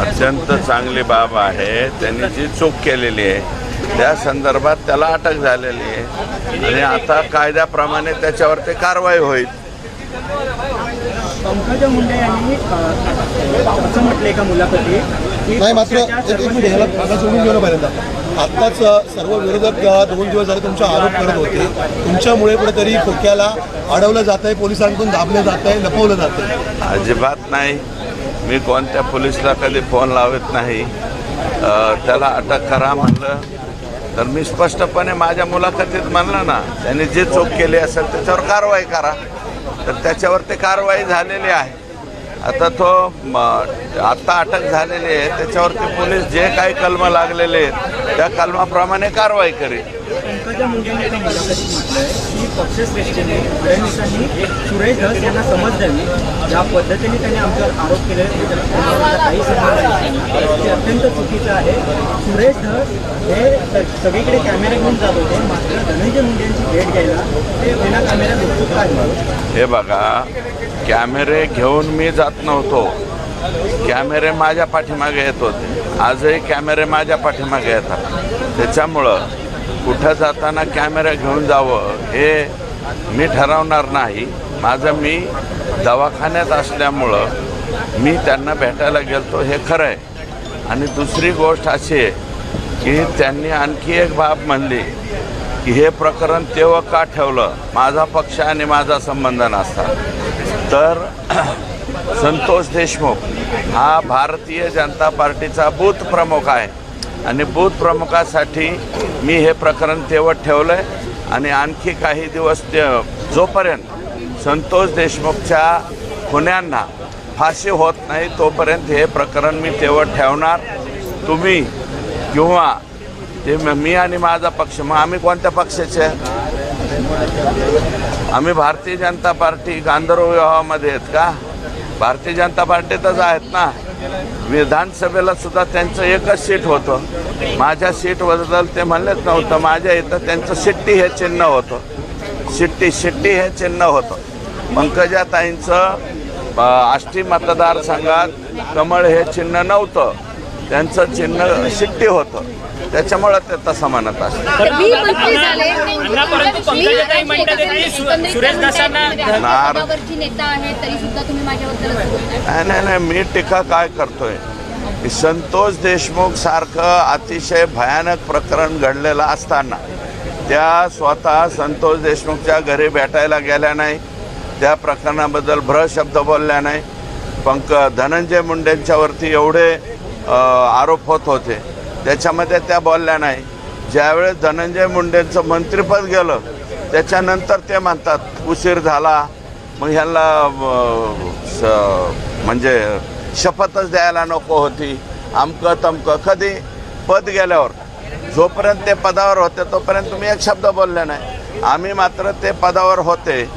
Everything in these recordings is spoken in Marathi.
अत्यंत चांगली बाब आहे. त्यांनी जी चूक केलेली आहे त्या संदर्भात त्याला अटक झालेली आहे. आणि आता कायद्याप्रमाणे त्याच्यावरती कारवाई होईल. पंकजा मुंडे यांनी अ, असं म्हटलंय का मुलाखती की नाही मात्र एक एक मिनिट ह्याला सोडून घेऊन पहिल्यांदा. आत्ताच सर्व विरोधक दोन दिवस झाले तुमचा आरोप करत होते. तुमच्यामुळे कुठेतरी खोक्याला अडवलं जात आहे पोलिसांकडून दाबलं जात आहे लपवलं जात आहे अजिबात नाही. मी कोणत्या पोलिसला कधी फोन लावत नाही. त्याला अटक करा म्हणलं. तर मी स्पष्टपणे माझ्या मुलाखतीत म्हणलं ना त्यांनी जे चूक केली असेल त्याच्यावर कारवाई करा. तर त्याच्यावर ते कारवाई झालेली आहे. आता तो आत्ता अटक झालेली आहे. त्याच्यावरती पोलीस जे काही कलम लागलेले आहेत त्या कलमाप्रमाणे कारवाई करेल. पंकजा मुंडेंनी एका मुलाखतीत म्हटलंय की पक्षश्रेष्ठीने फडणवीसांनी सुरेश धस यांना समज द्यावी. ज्या पद्धतीने त्यांनी आमच्यावर आरोप केले काही संबंध ते अत्यंत चुकीचं आहे. सुरेश धस हे सगळीकडे कॅमेरे घेऊन जात होते. मात्र धनंजय मुंडेंची भेट घ्यायला ते विना कॅमेरा उत्सुक आहे हे बघा कॅमेरे घेऊन मी जात नव्हतो. कॅमेरे माझ्या पाठीमागे येत होते. आजही कॅमेरे माझ्या पाठीमागे येतात. त्याच्यामुळं कुठं जाताना कॅमेरा घेऊन जावं हे मी ठरवणार नाही. माझं मी दवाखान्यात असल्यामुळं मी त्यांना भेटायला गेलतो हे खरं आहे आणि दुसरी गोष्ट अशी आहे की त्यांनी आणखी एक बाब म्हणली की हे प्रकरण तेव्हा का ठेवलं? माझा पक्ष आणि माझा संबंध नसता. तर संतोष देशमुख हा भारतीय जनता पार्टीचा बूथ प्रमुख आहे. आणि बूथ प्रमुखासाठी मी हे प्रकरण तेवत ठेवलं आहे आणि आणखी काही दिवस ते जोपर्यंत संतोष देशमुखच्या खुन्यांना फाशी होत नाही तोपर्यंत हे प्रकरण मी तेवत ठेवणार. तुम्ही किंवा ते मी आणि माझा पक्ष मग आम्ही कोणत्या पक्षाचे? आम्ही भारतीय जनता पार्टी गांधर्व विवाहामध्ये आहेत का? भारतीय जनता पार्टीतच आहेत ना? विधानसभेला सुद्धा त्यांचं एकच सीट होतं. माझ्या सीटबद्दल ते म्हणलेच नव्हतं. माझ्या इथं त्यांचं शिट्टी हे चिन्ह होतं. शिट्टी शिट्टी हे चिन्ह होतं. पंकजाताईंचं आष्टी मतदारसंघात कमळ हे चिन्ह नव्हतं. त्यांचं चिन्ह शिट्टी होतं. त्याच्यामुळं ते तसं म्हणत असतं मी मंत्री झाले. अण्णा, परंतु पंकजाताई म्हणतात की सु- सुरेश दासांना नार- पदावरची नेता आहे तरी सुद्धा तुम्ही माझ्याबद्दल असं बोलताय? नाही नाही नाही मी टीका काय करतोय? की संतोष देशमुख सारखं अतिशय भयानक प्रकरण घडलेलं असताना त्या स्वतः संतोष देशमुखच्या घरी भेटायला गेल्या नाही त्या प्रकरणाबद्दल भ्र शब्द बोलल्या नाही. पंक धनंजय मुंडेंच्यावरती एवढे आरोप होत होते. त्याच्यामध्ये त्या बोलल्या नाही. ज्यावेळेस धनंजय मुंडेंचं मंत्रिपद गेलं त्याच्यानंतर ते म्हणतात उशीर झाला. मग ह्याला स- म्हणजे शपथच द्यायला नको होती. आमकं तमकं. कधी? पद गेल्यावर. जोपर्यंत ते पदावर होते तोपर्यंत तुम्ही एक शब्द बोलले नाही. आम्ही मात्र ते पदावर होते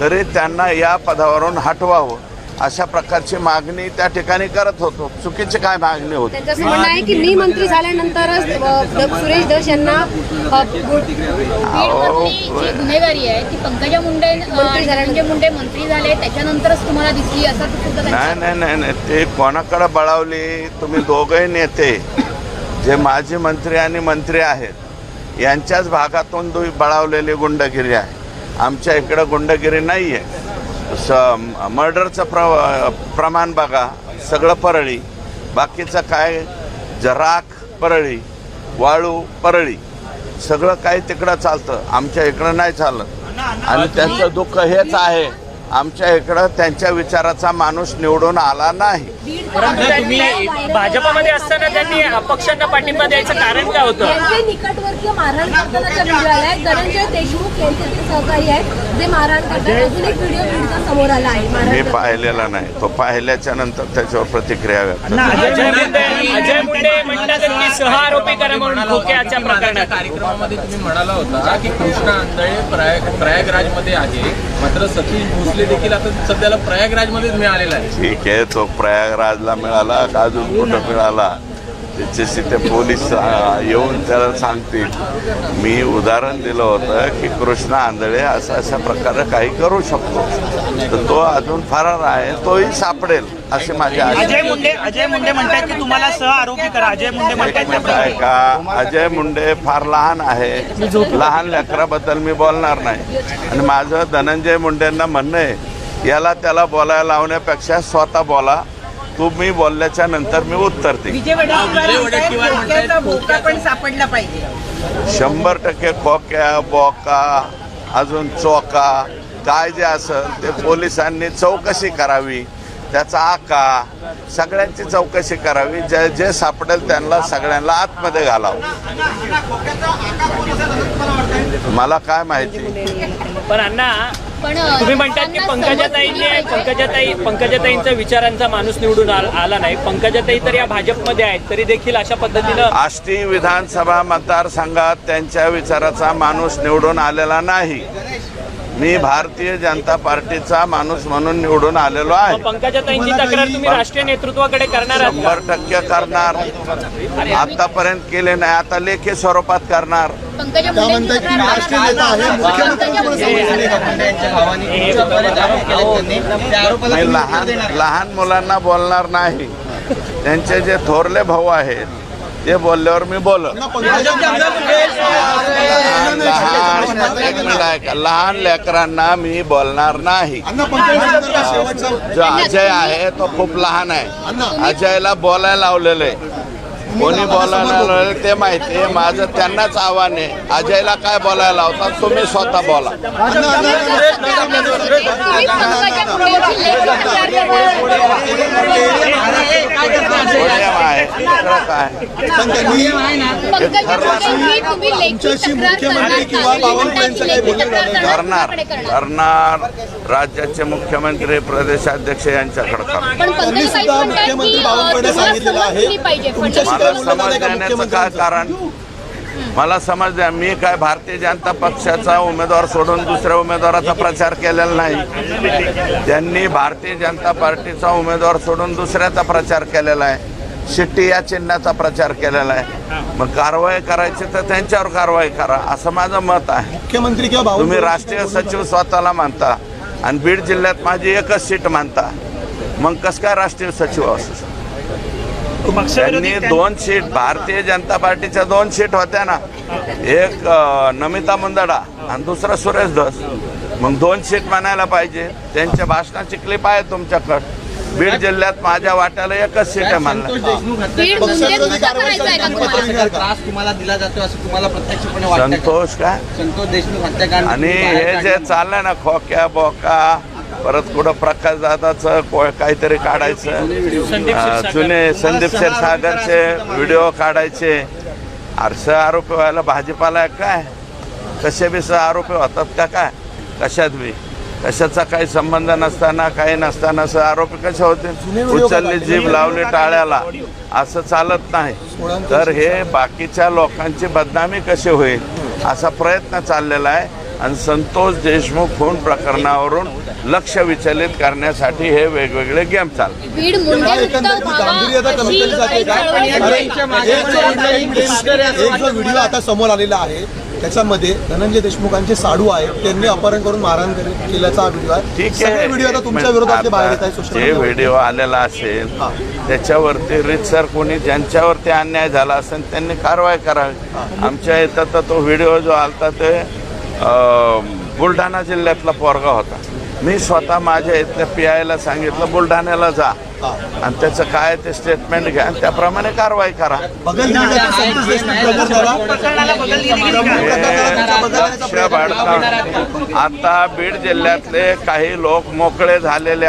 तरी त्यांना या पदावरून हटवावं. अशा प्रकारची मागणी त्या ठिकाणी करत होतो. चुकीची काय मागणी होती? त्यांचं असं म्हणणं आहे की मी मंत्री झाल्यानंतरच द- सुरेश धस यांना जी गुन्हेगारी आहे ती पंकजा मुंडे झाल्यानंतर. धनंजय मुंडे मंत्री झाले त्याच्यानंतरच तुम्हाला दिसली असं नाही नाही नाही नाही. ते कोणाकडे बळावली? तुम्ही दोघंही नेते. जे माजी मंत्री आणि मंत्री आहेत यांच्याच भागातून तुम्ही बळावलेली गुंडगिरी आहे. आमच्या इकडं गुंडगिरी नाही आहे स मर्डरचं प्र प्रमाण बघा सगळं परळी. बाकीचं काय जराख परळी वाळू परळी. सगळं काही तिकडं चालतं. आमच्या इकडं नाही चालत. आणि त्यांचं दुःख हेच आहे. आमच्या इकडं त्यांच्या विचाराचा माणूस निवडून आला नाही. तुम्ही भाजपमध्ये असताना त्यांनी अपक्षांना पाठिंबा द्यायचं कारण काय होतं निकटवर्तीय मारहाण करतानाच्या व्हिडिओ आलाय धनंजय देशमुख यांचे ते सहकारी आहेत जे मारहाण करतात अजून एक व्हिडिओ बीडचा समोर आला आहे मी मारहाण. पाहिलेला नाही तो पाहिल्याच्या नंतर त्याच्यावर प्रतिक्रिया व्यक्त करतो. अजय मुंडे अजय मुंडे म्हणतात की सहआरोपी करा म्हणून खोक्याच्या प्रकरणात कार्यक्रमामध्ये तुम्ही म्हणाला होता की कृष्णा आंधळे प्रयाग प्रयागराजमध्ये आहे मात्र सतीश भोसले देखील आता सध्याला प्रयागराजमध्येच मिळालेला आहे ठीक आहे तो प्रयागराजला मिळाला का अजून कुठं मिळाला? त्याच्याशी ते पोलीस येऊन त्याला सांगतील. मी उदाहरण दिलं होतं की कृष्णा आंधळे असं अशा प्रकारे काही करू शकतो. तर तो अजून फरार आहे तोही सापडेल असे माझे अजय मुंडे अजय मुंडे म्हणतात की तुम्हाला सह आरोपी करा. अजय मुंडे म्हणतात आहे का अजय मुंडे फार लहान आहे. लहान लेकराबद्दल मी बोलणार नाही. आणि माझं धनंजय मुंडेंना म्हणणं आहे याला त्याला बोलायला लावण्यापेक्षा स्वतः बोला. तुम्ही बोलल्याच्या नंतर मी उत्तर देईन. शंभर टक्के खोक्या बोका अजून चोका काय जे असेल ते पोलिसांनी चौकशी करावी. त्याचा आका सगळ्यांची चौकशी करावी. जे जे सापडेल त्यांना सगळ्यांना आतमध्ये घालावं. मला काय माहिती? पण अण्णा पण तुम्ही म्हणतात की पंकजाताईंनी पंकजाताई पंकजाताईंचा विचारांचा माणूस निवडून आल- आला नाही. पंकजाताई तर या भाजपमध्ये आहेत तरी देखील अशा पद्धतीनं आष्टी विधानसभा मतदारसंघात त्यांच्या विचाराचा माणूस निवडून आलेला नाही. मी भारतीय जनता पार्टीचा माणूस म्हणून निवडून आलेलो आहे. मग पंकजाताईंची तक्रार तुम्ही राष्ट्रीय नेतृत्वाकडे करणार? शंभर टक्के करणार. आतापर्यंत केले नाही आता लेखी स्वरूपात करणार. मी लहान लहान मुलांना बोलणार नाही. त्यांचे जे थोरले भाऊ आहेत ते बोलल्यावर मी बोल लहान लेकरांना मी बोलणार नाही. जो अजय आहे तो खूप लहान आहे. अजयला बोलायला लावलेलं आहे. कोणी बोलायला लावलेलं ते माहिती आहे. माझं त्यांनाच आव्हान आहे. अजयला काय बोलायला लावतात तुम्ही स्वतः बोला. करणार राज्याचे मुख्यमंत्री प्रदेशाध्यक्ष यांच्याकडे करणार. मला काय बोलणं समज झालं का देण्याचं काय? कारण? मला समज द्या मी काय भारतीय जनता पक्षाचा उमेदवार सोडून दुसऱ्या उमेदवाराचा प्रचार केलेला नाही. त्यांनी भारतीय जनता पार्टीचा उमेदवार सोडून दुसऱ्याचा प्रचार केलेला आहे. शिट्टी या चिन्हाचा प्रचार केलेला आहे. मग कारवाई करायची तर त्यांच्यावर कारवाई करा असं माझं मत आहे. मुख्यमंत्री किंवा तुम्ही राष्ट्रीय सचिव स्वतःला मानता आणि बीड जिल्ह्यात माझी एकच सीट मानता. मग कसं काय राष्ट्रीय सचिव असू त्यांनी दोन सीट भारतीय जनता पार्टीच्या दोन सीट होत्या ना. एक नमिता मुंदडा आणि दुसरा सुरेश धस. मग दोन सीट म्हणायला पाहिजे. त्यांच्या भाषणाची क्लिप आहे तुमच्याकडं. बीड जिल्ह्यात माझ्या वाट्याला एकच सीट आहे म्हणलं. का का? का? संतोष हत्याकांड आणि हे जे चाललंय ना खोक्या बोका परत कुठं प्रकाश दादाचं को- काहीतरी काढायचं. जुने संदीप क्षीरसागरचे व्हिडिओ काढायचे. आरसे आरोपी व्हायला भाजीपाला आहे काय? कसे बी सह आरोपी होतात का काय? कशात बी? कशाचा काही संबंध नसताना काही नसताना सह आरोपी कसे होते? उचलली. जीभ लावली टाळ्याला. असं चालत नाही. तर हे बाकीच्या लोकांची बदनामी कशी होईल? असा प्रयत्न चाललेला आहे. आणि संतोष देशमुख खून प्रकरणावरून लक्ष विचलित करण्यासाठी हे वेगवेगळे गेम व्हिडिओ आता समोर आलेला आहे त्याच्यामध्ये धनंजय देशमुखांचे साडू आहेत त्यांनी अपहरण करून मारहाण केली- केल्याचा हा व्हिडिओ आहे ठीक आहे व्हिडिओ आता एक तुमच्या मिनिट. विरोधातले बाहेर येत आहे जे. व्हिडिओ आलेला असेल हा. त्याच्यावरती रितसर कोणी ज्यांच्यावरती अन्याय झाला असेल त्यांनी कारवाई करावी आमच्या इथं तर तो व्हिडिओ जो आलता ते बुलढाणा जिल्ह्यातला पोरगा होता. मी स्वतः माझ्या इथल्या पी आयला सांगितलं बुलढाण्याला जा. आणि त्याचं काय ते स्टेटमेंट घ्या आणि त्याप्रमाणे कारवाई करा. आता बीड जिल्ह्यातले काही लोक मोकळे झालेले